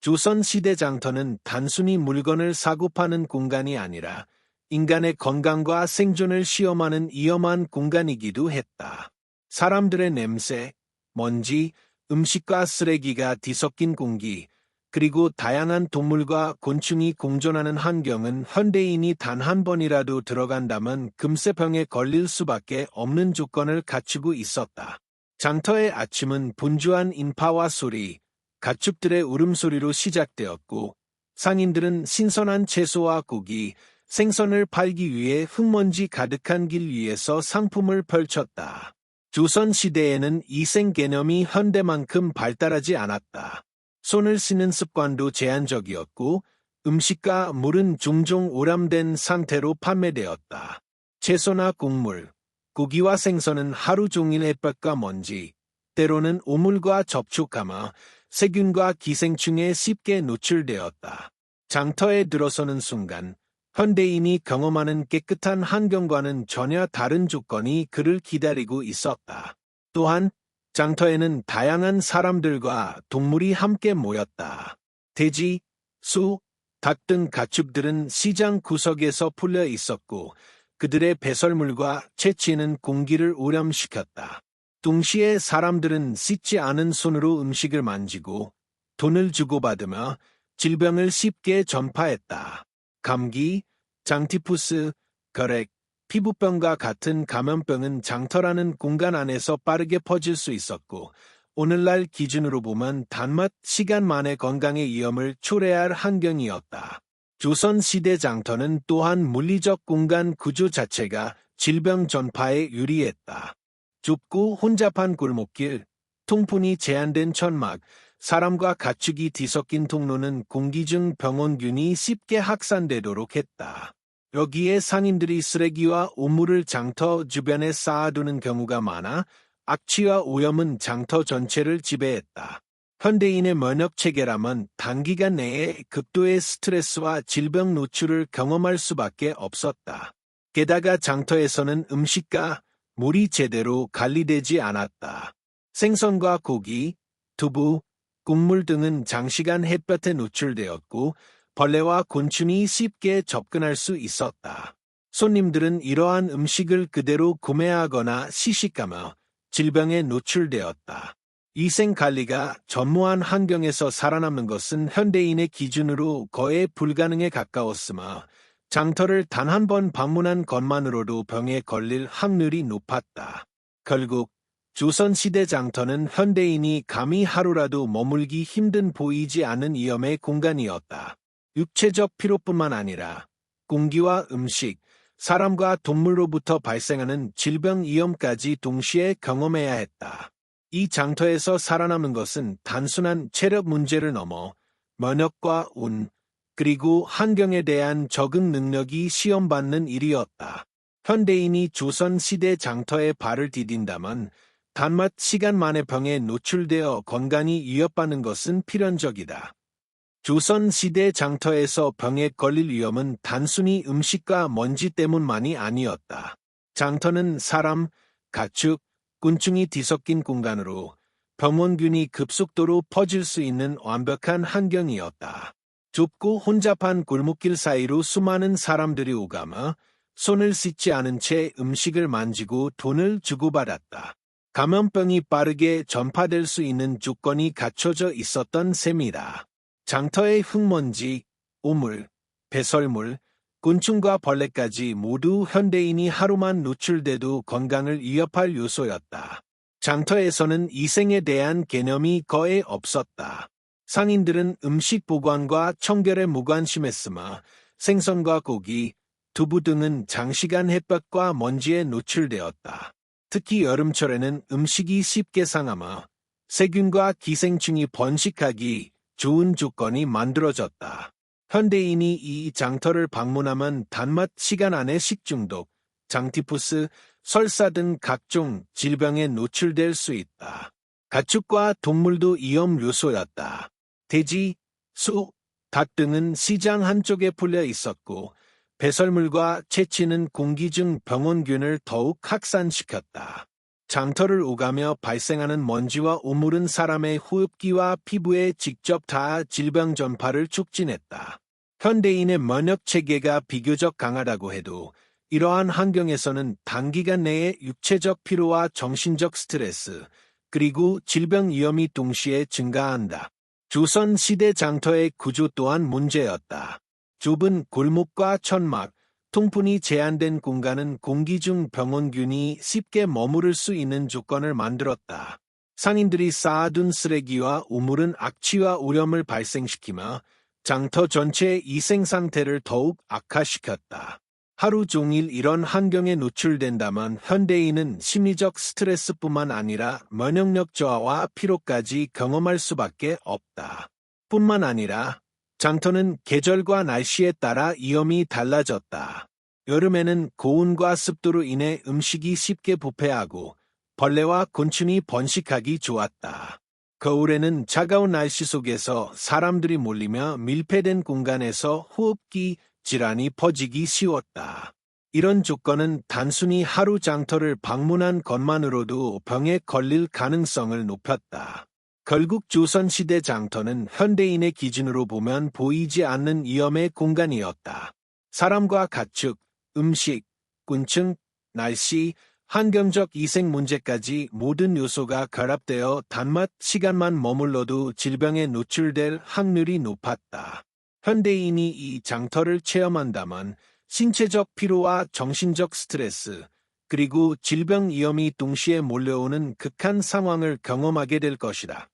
조선시대 장터는 단순히 물건을 사고 파는 공간이 아니라 인간의 건강과 생존을 시험하는 위험한 공간이기도 했다. 사람들의 냄새, 먼지, 음식과 쓰레기가 뒤섞인 공기, 그리고 다양한 동물과 곤충이 공존하는 환경은 현대인이 단 한 번이라도 들어간다면 금세 병에 걸릴 수밖에 없는 조건을 갖추고 있었다. 장터의 아침은 분주한 인파와 소리, 가축들의 울음소리로 시작되었고 상인들은 신선한 채소와 고기, 생선을 팔기 위해 흙먼지 가득한 길 위에서 상품을 펼쳤다. 조선시대에는 이생 개념이 현대만큼 발달하지 않았다. 손을 씻는 습관도 제한적이었고 음식과 물은 종종 오람된 상태로 판매되었다. 채소나 곡물, 고기와 생선은 하루 종일 햇볕과 먼지, 때로는 오물과 접촉하며 세균과 기생충에 쉽게 노출되었다. 장터에 들어서는 순간 현대인이 경험하는 깨끗한 환경과는 전혀 다른 조건이 그를 기다리고 있었다. 또한 장터에는 다양한 사람들과 동물이 함께 모였다. 돼지, 수, 닭등 가축들은 시장 구석에서 풀려 있었고 그들의 배설물과 채취는 공기를 오염시켰다. 동시에 사람들은 씻지 않은 손으로 음식을 만지고 돈을 주고받으며 질병을 쉽게 전파했다. 감기, 장티푸스, 거렉, 피부병과 같은 감염병은 장터라는 공간 안에서 빠르게 퍼질 수 있었고 오늘날 기준으로 보면 단맛 시간 만에 건강의 위험을 초래할 환경이었다. 조선시대 장터는 또한 물리적 공간 구조 자체가 질병 전파에 유리했다. 좁고 혼잡한 골목길, 통풍이 제한된 천막, 사람과 가축이 뒤섞인 통로는 공기 중 병원균이 쉽게 확산되도록 했다. 여기에 상인들이 쓰레기와 오물을 장터 주변에 쌓아두는 경우가 많아 악취와 오염은 장터 전체를 지배했다. 현대인의 면역 체계라면 단기간 내에 극도의 스트레스와 질병 노출을 경험할 수밖에 없었다. 게다가 장터에서는 음식과 물이 제대로 관리되지 않았다. 생선과 고기, 두부, 국물 등은 장시간 햇볕에 노출되었고 벌레와 곤충이 쉽게 접근할 수 있었다. 손님들은 이러한 음식을 그대로 구매하거나 시식하며 질병에 노출되었다. 위생관리가 전무한 환경에서 살아남는 것은 현대인의 기준으로 거의 불가능에 가까웠으며 장터를 단 한 번 방문한 것만으로도 병에 걸릴 확률이 높았다. 결국 조선시대 장터는 현대인이 감히 하루라도 머물기 힘든 보이지 않는 위험의 공간이었다. 육체적 피로뿐만 아니라 공기와 음식, 사람과 동물로부터 발생하는 질병 위험까지 동시에 경험해야 했다. 이 장터에서 살아남은 것은 단순한 체력 문제를 넘어 면역과 운, 그리고 환경에 대한 적응 능력이 시험받는 일이었다. 현대인이 조선시대 장터에 발을 디딘다면 단맛 시간 만에 병에 노출되어 건강이 위협받는 것은 필연적이다. 조선시대 장터에서 병에 걸릴 위험은 단순히 음식과 먼지 때문만이 아니었다. 장터는 사람, 가축, 곤충이 뒤섞인 공간으로 병원균이 급속도로 퍼질 수 있는 완벽한 환경이었다. 좁고 혼잡한 골목길 사이로 수많은 사람들이 오가며 손을 씻지 않은 채 음식을 만지고 돈을 주고받았다. 감염병이 빠르게 전파될 수 있는 조건이 갖춰져 있었던 셈이다. 장터의 흙먼지, 오물, 배설물, 곤충과 벌레까지 모두 현대인이 하루만 노출돼도 건강을 위협할 요소였다. 장터에서는 이생에 대한 개념이 거의 없었다. 상인들은 음식 보관과 청결에 무관심했으며 생선과 고기, 두부 등은 장시간 햇볕과 먼지에 노출되었다. 특히 여름철에는 음식이 쉽게 상하며 세균과 기생충이 번식하기 좋은 조건이 만들어졌다. 현대인이 이 장터를 방문하면 단맛 시간 안에 식중독, 장티푸스, 설사 등 각종 질병에 노출될 수 있다. 가축과 동물도 위험 요소였다. 돼지, 소, 닭 등은 시장 한쪽에 풀려 있었고 배설물과 채취는 공기 중 병원균을 더욱 확산시켰다. 장터를 오가며 발생하는 먼지와 오물은 사람의 호흡기와 피부에 직접 닿아 질병 전파를 촉진했다. 현대인의 면역 체계가 비교적 강하다고 해도 이러한 환경에서는 단기간 내에 육체적 피로와 정신적 스트레스, 그리고 질병 위험이 동시에 증가한다. 조선 시대 장터의 구조 또한 문제였다. 좁은 골목과 천막, 통풍이 제한된 공간은 공기 중 병원균이 쉽게 머무를 수 있는 조건을 만들었다. 상인들이 쌓아둔 쓰레기와 우물은 악취와 오염을 발생시키며 장터 전체의 이생 상태를 더욱 악화시켰다. 하루 종일 이런 환경에 노출된다면 현대인은 심리적 스트레스뿐만 아니라 면역력 저하와 피로까지 경험할 수밖에 없다. 뿐만 아니라 장터는 계절과 날씨에 따라 위험이 달라졌다. 여름에는 고온과 습도로 인해 음식이 쉽게 부패하고 벌레와 곤충이 번식하기 좋았다. 겨울에는 차가운 날씨 속에서 사람들이 몰리며 밀폐된 공간에서 호흡기 질환이 퍼지기 쉬웠다. 이런 조건은 단순히 하루 장터를 방문한 것만으로도 병에 걸릴 가능성을 높였다. 결국 조선시대 장터는 현대인의 기준으로 보면 보이지 않는 위험의 공간이었다. 사람과 가축, 음식, 곤충, 날씨, 환경적 이생 문제까지 모든 요소가 결합되어 단맛 시간만 머물러도 질병에 노출될 확률이 높았다. 현대인이 이 장터를 체험한다면 신체적 피로와 정신적 스트레스, 그리고 질병 위험이 동시에 몰려오는 극한 상황을 경험하게 될 것이다.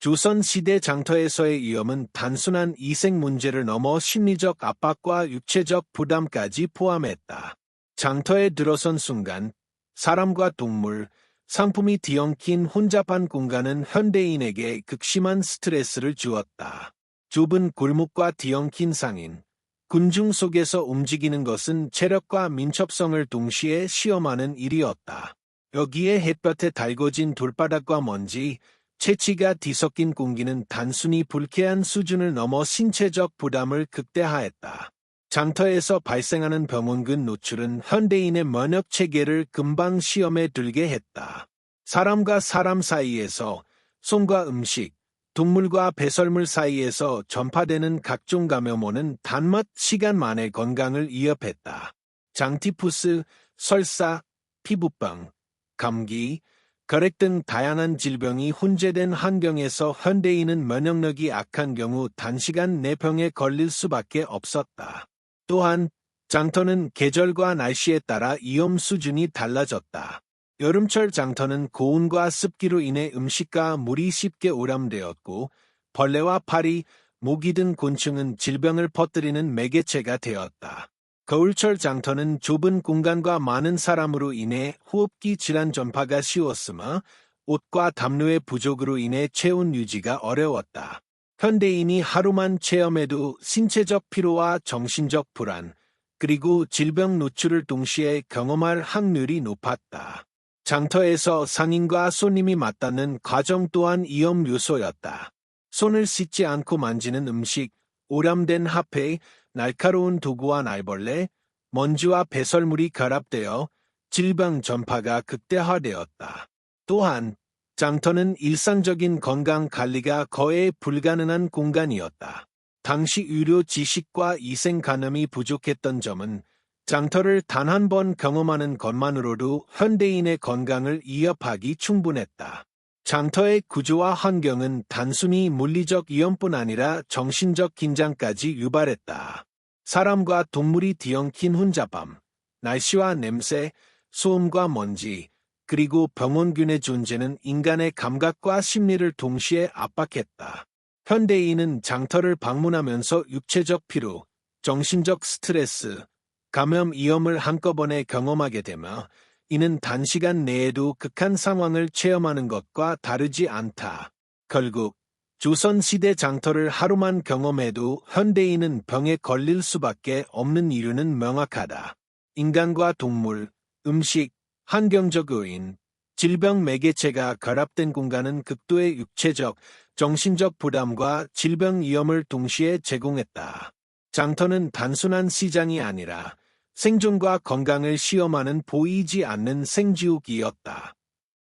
조선 시대 장터에서의 위험은 단순한 이생 문제를 넘어 심리적 압박과 육체적 부담까지 포함했다. 장터에 들어선 순간 사람과 동물, 상품이 뒤엉킨 혼잡한 공간은 현대인에게 극심한 스트레스를 주었다. 좁은 골목과 뒤엉킨 상인, 군중 속에서 움직이는 것은 체력과 민첩성을 동시에 시험하는 일이었다. 여기에 햇볕에 달궈진 돌바닥과 먼지, 채취가 뒤섞인 공기는 단순히 불쾌한 수준을 넘어 신체적 부담을 극대화했다. 장터에서 발생하는 병원균 노출은 현대인의 면역 체계를 금방 시험에 들게 했다. 사람과 사람 사이에서 손과 음식, 동물과 배설물 사이에서 전파되는 각종 감염원은 단맛 시간 만에 건강을 위협했다. 장티푸스, 설사, 피부병, 감기, 결핵 등 다양한 질병이 혼재된 환경에서 현대인은 면역력이 악한 경우 단시간 내 병에 걸릴 수밖에 없었다. 또한 장터는 계절과 날씨에 따라 위험 수준이 달라졌다. 여름철 장터는 고온과 습기로 인해 음식과 물이 쉽게 오염되었고 벌레와 파리, 모기 등 곤충은 질병을 퍼뜨리는 매개체가 되었다. 겨울철 장터는 좁은 공간과 많은 사람으로 인해 호흡기 질환 전파가 쉬웠으며 옷과 담요의 부족으로 인해 체온 유지가 어려웠다. 현대인이 하루만 체험해도 신체적 피로와 정신적 불안, 그리고 질병 노출을 동시에 경험할 확률이 높았다. 장터에서 상인과 손님이 맞닿는 과정 또한 위험 요소였다. 손을 씻지 않고 만지는 음식, 오염된 화폐, 날카로운 도구와 날벌레, 먼지와 배설물이 결합되어 질병 전파가 극대화되었다. 또한 장터는 일상적인 건강 관리가 거의 불가능한 공간이었다. 당시 의료 지식과 이생 간염이 부족했던 점은 장터를 단 한 번 경험하는 것만으로도 현대인의 건강을 위협하기 충분했다. 장터의 구조와 환경은 단순히 물리적 위험뿐 아니라 정신적 긴장까지 유발했다. 사람과 동물이 뒤엉킨 혼잡함, 날씨와 냄새, 소음과 먼지, 그리고 병원균의 존재는 인간의 감각과 심리를 동시에 압박했다. 현대인은 장터를 방문하면서 육체적 피로, 정신적 스트레스, 감염 위험을 한꺼번에 경험하게 되며 이는 단시간 내에도 극한 상황을 체험하는 것과 다르지 않다. 결국 조선시대 장터를 하루만 경험해도 현대인은 병에 걸릴 수밖에 없는 이유는 명확하다. 인간과 동물, 음식, 환경적 요인, 질병 매개체가 결합된 공간은 극도의 육체적, 정신적 부담과 질병 위험을 동시에 제공했다. 장터는 단순한 시장이 아니라 생존과 건강을 시험하는 보이지 않는 생지옥이었다.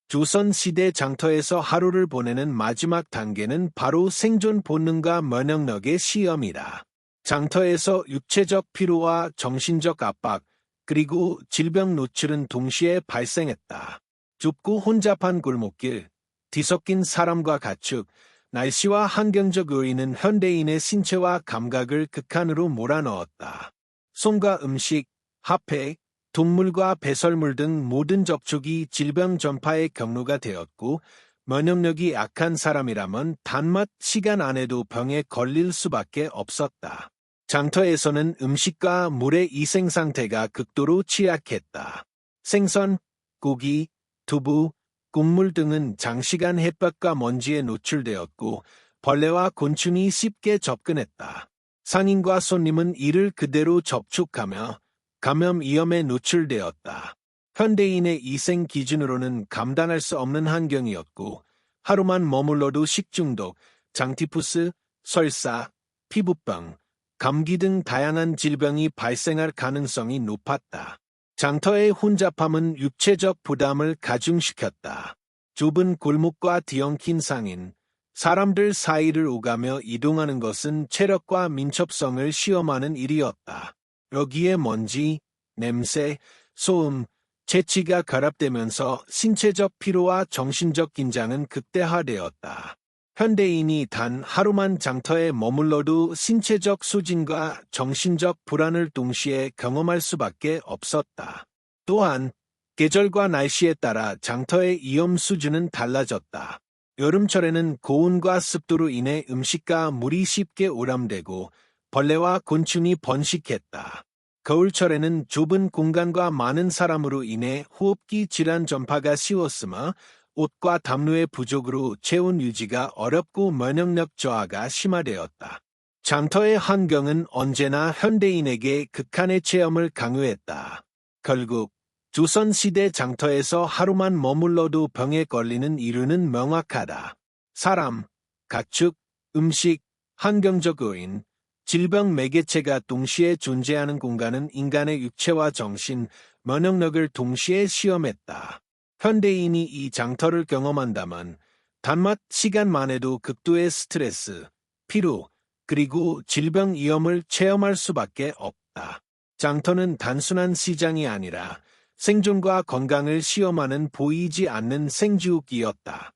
조선시대 장터에서 하루를 보내는 마지막 단계는 바로 생존 본능과 면역력의 시험이다. 장터에서 육체적 피로와 정신적 압박, 그리고 질병 노출은 동시에 발생했다. 좁고 혼잡한 골목길, 뒤섞인 사람과 가축, 날씨와 환경적 요인은 현대인의 신체와 감각을 극한으로 몰아넣었다. 손과 음식, 화폐, 동물과 배설물 등 모든 접촉이 질병 전파의 경로가 되었고, 면역력이 약한 사람이라면 단맛 시간 안에도 병에 걸릴 수밖에 없었다. 장터에서는 음식과 물의 이생 상태가 극도로 취약했다. 생선, 고기, 두부, 곡물 등은 장시간 햇볕과 먼지에 노출되었고 벌레와 곤충이 쉽게 접근했다. 상인과 손님은 이를 그대로 접촉하며 감염 위험에 노출되었다. 현대인의 이생 기준으로는 감당할 수 없는 환경이었고 하루만 머물러도 식중독, 장티푸스, 설사, 피부병, 감기 등 다양한 질병이 발생할 가능성이 높았다. 장터의 혼잡함은 육체적 부담을 가중시켰다. 좁은 골목과 뒤엉킨 상인, 사람들 사이를 오가며 이동하는 것은 체력과 민첩성을 시험하는 일이었다. 여기에 먼지, 냄새, 소음, 재치가 결합되면서 신체적 피로와 정신적 긴장은 극대화되었다. 현대인이 단 하루만 장터에 머물러도 신체적 소진과 정신적 불안을 동시에 경험할 수밖에 없었다. 또한 계절과 날씨에 따라 장터의 위험 수준은 달라졌다. 여름철에는 고온과 습도로 인해 음식과 물이 쉽게 오염되고 벌레와 곤충이 번식했다. 겨울철에는 좁은 공간과 많은 사람으로 인해 호흡기 질환 전파가 쉬웠으며 옷과 담요의 부족으로 체온 유지가 어렵고 면역력 저하가 심화되었다. 장터의 환경은 언제나 현대인에게 극한의 체험을 강요했다. 결국 조선시대 장터에서 하루만 머물러도 병에 걸리는 이유는 명확하다. 사람, 가축, 음식, 환경적 요인, 질병 매개체가 동시에 존재하는 공간은 인간의 육체와 정신, 면역력을 동시에 시험했다. 현대인이 이 장터를 경험한다면 단맛 시간만 해도 극도의 스트레스, 피로, 그리고 질병 위험을 체험할 수밖에 없다. 장터는 단순한 시장이 아니라 생존과 건강을 시험하는 보이지 않는 생지옥이었다.